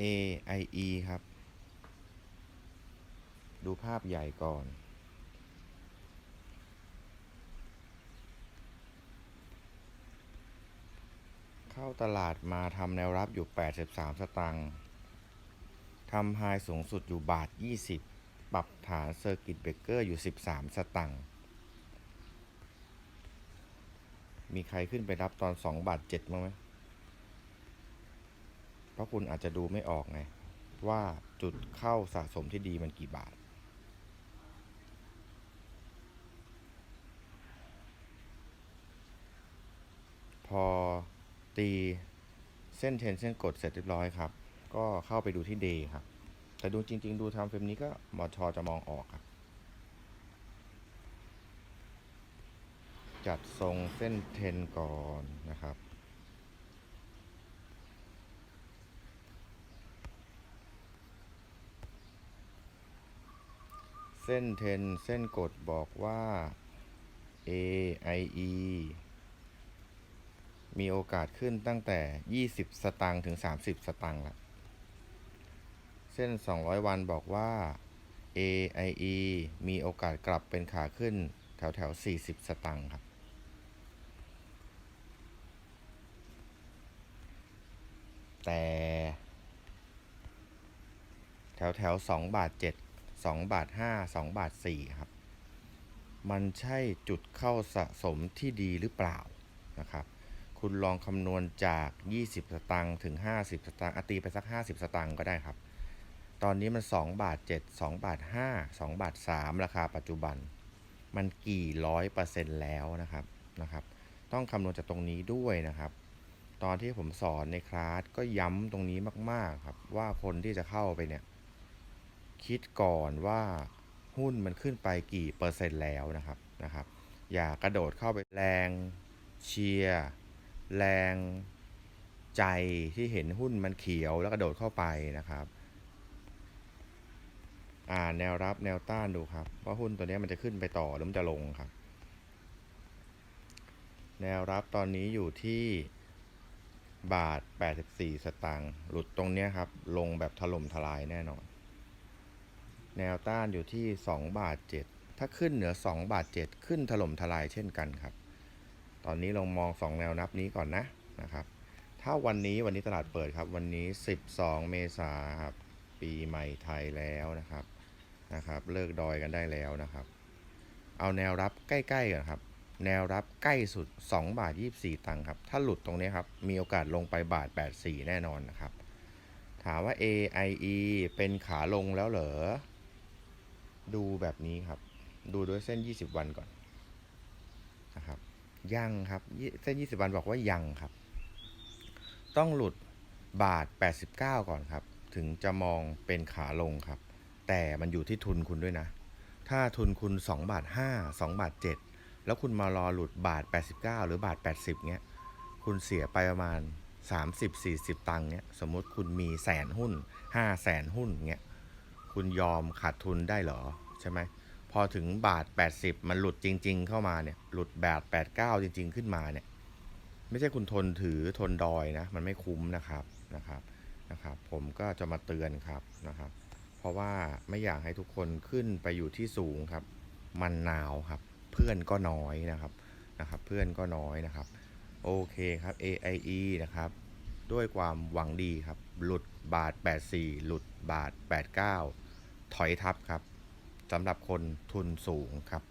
AIE ครับ ดูภาพใหญ่ก่อน เข้าตลาดมาทำแนวรับอยู่ 83 สตางค์ทำไฮสูงสุดอยู่บาท 20 ปรับฐานเซอร์กิตเบรกเกอร์อยู่ 13 สตางค์มีใครขึ้นไปรับตอน 2 บาท7มั้งไหม เพราะคุณอาจจะดูไม่ออกไง ว่าจุดเข้าสะสมที่ดีมันกี่บาท พอตีเส้นเทนเส้นกดเสร็จเรียบร้อยครับ ก็เข้าไปดูที่เดย์ครับ แต่ดูจริง ๆ ดูทำเฟรมนี้ก็มอชอจะมองออกครับ จัดทรงเส้นเทนก่อนนะครับ เส้นเทนเส้นกดบอกว่า A I E มีโอกาสขึ้นตั้งแต่ 20 สตางค์ถึง 30 สตางค์ละ เส้น 200 วันบอกว่า A I E มีโอกาสกลับเป็นขาขึ้นแถวแถว 40 สตางค์ครับแต่ แถวแถวสองบาทเจ็ด สองบาทห้าสองบาทสี่ครับ มันใช่จุดเข้าสะสมที่ดีหรือเปล่านะครับ คุณลองคำนวณจาก 20 สตางค์ถึง 50 สตางค์อตีไปสัก 50 สตางค์ก็ได้ครับ ตอนนี้มัน 2 บาท 7 2 บาท 5 2 บาท 3 ราคาปัจจุบัน มันกี่ร้อยเปอร์เซ็นต์แล้วนะครับนะครับ ต้องคำนวณจากตรงนี้ด้วยนะครับตอนที่ผมสอนในคลาสก็ย้ำตรงนี้มาก ๆ ครับ ว่าคนที่จะเข้าไปเนี่ย คิดก่อนว่าหุ้นมันขึ้นไปกี่เปอร์เซ็นต์แล้วนะครับนะครับ อย่ากระโดดเข้าไปแรงเชียร์แรงใจที่เห็นหุ้นมันเขียวแล้วกระโดดเข้าไปนะครับ อ่านแนวรับแนวต้านดูครับว่าหุ้นตัวนี้มันจะขึ้นไปต่อหรือมันจะลงครับ แนวรับตอนนี้อยู่ที่บาท 84 สตางค์หลุดตรงนี้ครับ ลงแบบถล่มทลายแน่นอน แนวต้านอยู่ที่2บาท7ถ้าขึ้นเหนือ2บาท7ขึ้นถล่มทลายเช่นกันครับ ตอนนี้ลองมอง 2 แนวนับนี้ก่อนนะนะครับ ถ้าวันนี้วันนี้ตลาดเปิดครับวันนี้ 12 เมษาครับปีใหม่ไทยแล้วนะครับนะครับ เลิกดอยกันได้แล้วนะครับ เอาแนวรับใกล้ๆกันครับ แนวรับใกล้สุด 2 บาท 24 ตังค์ครับ ถ้าหลุดตรงนี้ครับ มีโอกาสลงไปบาท 84 แน่นอนนะครับ ถามว่า AIE เป็นขาลงแล้วเหรอ ดูแบบนี้ครับ ดูด้วยเส้น 20 วันก่อนนะครับ ยังครับ เส้น 20 วันบอกว่ายังครับ ต้องหลุดบาท 89 ก่อนครับ ถึงจะมองเป็นขาลงครับ แต่มันอยู่ที่ทุนคุณด้วยนะ ถ้าทุนคุณ2บาท5 2บาท7 แล้วคุณมารอหลุดบาท 89 หรือบาท 80 เงี้ย คุณเสียไปประมาณ 30-40 ตังค์เงี้ย สมมติคุณมีแสนหุ้น5แสนหุ้นเงี้ย คุณยอมขาดทุนได้เหรอใช่ไหมพอถึงบาท 80 มันหลุดจริง ๆ เข้ามาเนี่ยหลุดบาท89 จริง ๆ ขึ้นมาเนี่ยไม่ใช่คุณทนถือทนดอยนะมันไม่คุ้มนะครับนะครับนะครับผมก็จะมาเตือนครับนะครับ เพราะว่าไม่อยากให้ทุกคนขึ้นไปอยู่ที่สูงครับ มันหนาวครับ เพื่อนก็น้อยนะครับนะครับ เพื่อนก็น้อยนะครับ โอเคครับ AIE นะครับ ด้วยความหวังดีครับ หลุดบาท 84 หลุดบาท 89 ถอยทับครับสำหรับคนทุนสูงครับ